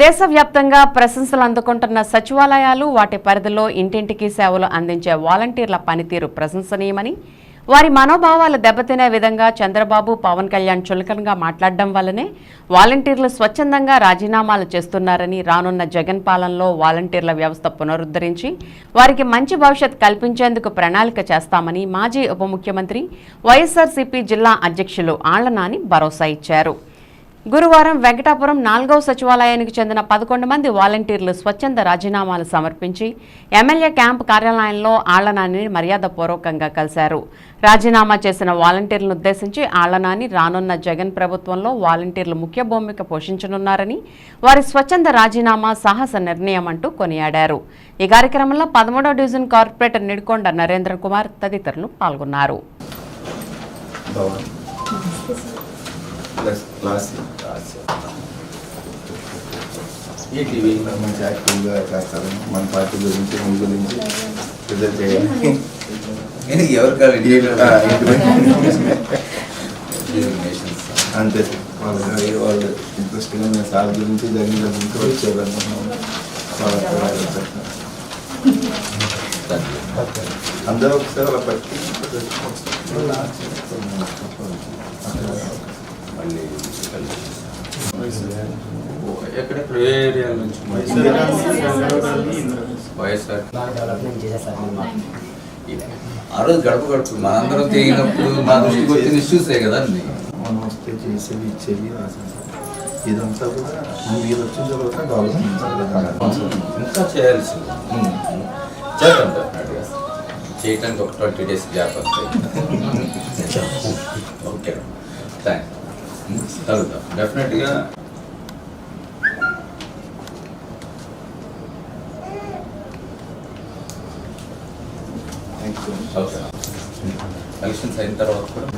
దేశవ్యాప్తంగా ప్రశంసలు అందుకుంటున్న సచివాలయాలు వాటి పరిధిలో ఇంటింటికి సేవలు అందించే వాలంటీర్ల పనితీరు ప్రశంసనీయమని వారి మనోభావాలు దెబ్బతినే విధంగా చంద్రబాబు పవన్ కళ్యాణ్ చులకనగా మాట్లాడడం వల్లనే వాలంటీర్లు స్వచ్ఛందంగా రాజీనామాలు చేస్తున్నారని రానున్న జగన్ పాలనలో వాలంటీర్ల వ్యవస్థ పునరుద్ధరించి వారికి మంచి భవిష్యత్ కల్పించేందుకు ప్రణాళిక చేస్తామని మాజీ ఉప ముఖ్యమంత్రి వైఎస్ఆర్సీపీ జిల్లా అధ్యక్షులు ఆళ్ళనాని భరోసా ఇచ్చారు. గురువారం వెంకటాపురం నాలుగవ సచివాలయానికి చెందిన పదకొండు మంది వాలంటీర్లు స్వచ్ఛంద రాజీనామాలు సమర్పించి ఎమ్మెల్యే క్యాంప్ కార్యాలయంలో ఆళ్ళనాని మర్యాదపూర్వకంగా కలిశారు. రాజీనామా చేసిన వాలంటీర్లను ఉద్దేశించి ఆళ్ళనాని రానున్న జగన్ ప్రభుత్వంలో వాలంటీర్లు ముఖ్య భూమిక పోషించనున్నారని వారి స్వచ్ఛంద రాజీనామా సాహస నిర్ణయం అంటూ కొనియాడారు. ఈ కార్యక్రమంలో పదమూడవ డివిజన్ కార్పొరేటర్ నిడికొండ నరేంద్ర కుమార్ తదితరులు పాల్గొన్నారు. భవన్ ప్లస్ క్లాస్ ఈటీవీ మంచి యాక్టివ్గా చేస్తారు మన పార్టీ గురించి మీ గురించి రిజల్ట్ చేయాలి ఎవరు కాదు ఆ, ఇంటి పని. నేషన్స్ అంతే సార్ వాళ్ళు వాళ్ళు ఇంట్రెస్ట్గా మేము సార్ గురించి జరిగిన గురించి వచ్చేదనుకున్నాం అందరూ ఒకసారి అలా పట్టి మళ్ళీ ఎక్కడెక్కడ ఏ నుంచి? వైఎస్ఆర్. ఆ రోజు గడప గడుపు మనందరం తిరిగినప్పుడు మా దృష్టికి వచ్చిన ఇష్యూసే కదా అన్ని. మనం వస్తే చేసేది ఇచ్చేది ఇదంతా కూడా మీరు వచ్చిన తర్వాత ఇంకా చేయాల్సింది. చేద్దాం చేయటానికి ఒక ట్వంటీ డేస్ గ్యాప్ వస్తాయి. కలుగుతాం డెఫినెట్గా ఎలక్షన్స్ అయిన తర్వాత కూడా